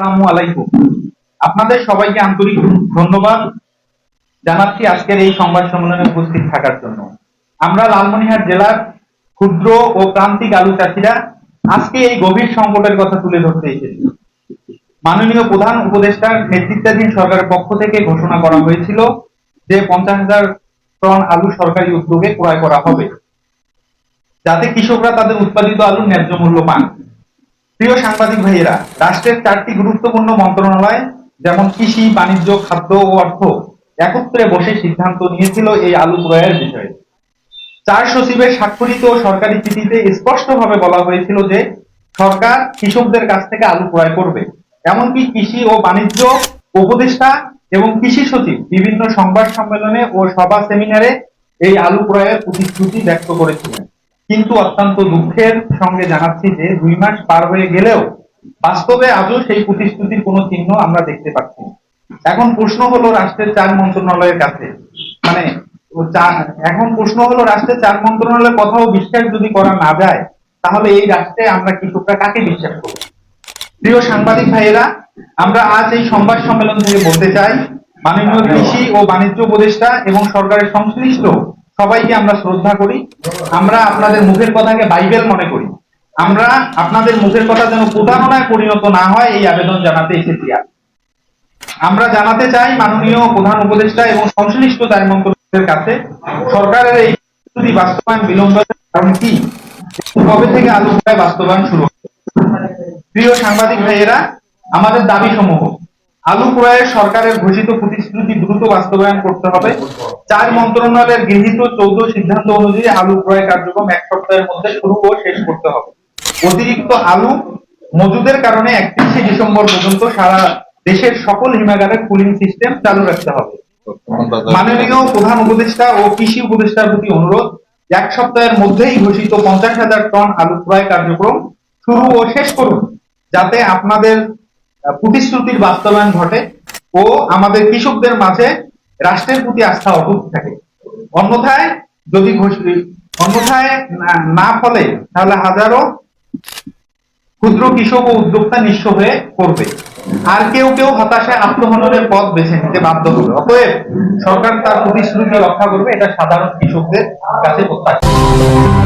আসসালামু আলাইকুম। আপনাদের সবাইকে আন্তরিক ধন্যবাদ জানাচ্ছি আজকের এই সংবাদ সম্মেলনে উপস্থিত থাকার জন্য। আমরা লালমনিরহাট জেলার ক্ষুদ্র ও প্রান্তিক আলু চাষিরা আজকে এই গভীর সংকটের কথা তুলে ধরতে এসেছি। মাননীয় প্রধান উপদেষ্টার নেতৃত্বাধীন সরকারের পক্ষ থেকে ঘোষণা করা হয়েছিল যে পঞ্চাশ হাজার টন আলু সরকারি উদ্যোগে ক্রয় করা হবে, যাতে কৃষকরা তাদের উৎপাদিত আলুর ন্যায্য মূল্য পান। প্রিয় সাংবাদিক ভাইয়েরা, রাষ্ট্রের চারটি গুরুত্বপূর্ণ মন্ত্রণালয়, যেমন কৃষি, বাণিজ্য, খাদ্য ও অর্থ, একত্রে বসে সিদ্ধান্ত নিয়েছিল এই আলু ক্রয়ের বিষয়ে। চার সচিবের স্বাক্ষরিত সরকারি চিঠিতে স্পষ্টভাবে বলা হয়েছিল যে, সরকার কৃষকদের কাছ থেকে আলু ক্রয় করবে। এমনকি কৃষি ও বাণিজ্য উপদেষ্টা এবং কৃষি সচিব বিভিন্ন সংবাদ সম্মেলনে ও সভা সেমিনারে এই আলু ক্রয়ের প্রতিশ্রুতি ব্যক্ত করেছিলেন। কিন্তু অত্যন্ত দুঃখের সঙ্গে জানাচ্ছি যে দুই মাস পার হয়ে গেলেও বাস্তবে আজও সেই প্রতিশ্রুতির কোনো চিহ্ন আমরা দেখতে পাচ্ছি এখন প্রশ্ন হলো রাষ্ট্রের চার মন্ত্রণালয়ের কাছে। মানে এখন প্রশ্ন হলো রাষ্ট্রের চার মন্ত্রণালয়ের কথাও বিশ্বাস যদি করা না যায়, তাহলে এই রাষ্ট্রে আমরা কৃষকরা কাকে বিশ্বাস করব? প্রিয় সাংবাদিক ভাইয়েরা, আমরা আজ এই সংবাদ সম্মেলন থেকে বলতে চাই, মাননীয় কৃষি ও বাণিজ্য উপদেষ্টা এবং সরকারের সংশ্লিষ্ট সবাইকে আমরা শ্রদ্ধা করি, আমরা আপনাদের মুখের কথাকে বাইবেল মনে করি আমরা আপনাদের মুখের কথা যেন প্রতারণায় পরিণত না হয়, এই আবেদন জানাতে এসেছি আজ। আমরা জানাতে চাই মাননীয় প্রধান উপদেষ্টা এবং সংশ্লিষ্ট চার মন্ত্রণালয়ের কাছে, সরকারের এই প্রস্তুতি বাস্তবায়ন বিলম্বের কারণ কি কবে থেকে আলু ক্রয় বাস্তবায়ন শুরু? প্রিয় সাংবাদিক ভাইয়েরা, আমাদের দাবি সমূহ আলু ক্রয়ের সরকারের ঘোষিত প্রতিশ্রুতি দ্রুত বাস্তবায়ন করতে হবে। চার মন্ত্রণালয়ের গৃহীত চৌদ্দ সিদ্ধান্ত অনুযায়ী আলু ক্রয় কার্যক্রম এক সপ্তাহের মধ্যে শুরু ও শেষ করতে হবে। অতিরিক্ত আলু মজুদের কারণে একত্রিশে ডিসেম্বর পর্যন্ত সারা দেশের সকল হিমাগারে কুলিং সিস্টেম চালু রাখতে হবে। মাননীয় প্রধান উপদেষ্টা ও কৃষি উপদেষ্টার প্রতি অনুরোধ, এক সপ্তাহের মধ্যেই ঘোষিত পঞ্চাশ হাজার টন আলু ক্রয় কার্যক্রম শুরু ও শেষ করুন, যাতে আপনাদের প্রতিশ্রুতির বাস্তবায়ন ঘটে ও আমাদের কৃষকদের মাঝে রাষ্ট্রের প্রতি আস্থা অটুট থাকে। অন্যথায় যদি অন্যথায় না- ফলে তাহলে হাজারো ক্ষুদ্র কৃষক ও উদ্যোক্তা নিঃস্ব হয়ে পড়বে। আর কেউ কেউ হতাশায় আত্মহননের পথ বেছে নিতে বাধ্য হবে। অতএব সরকার তার প্রতিশ্রুতি রক্ষা করবে, এটা সাধারণ কৃষকদের কাছে প্রত্যাশা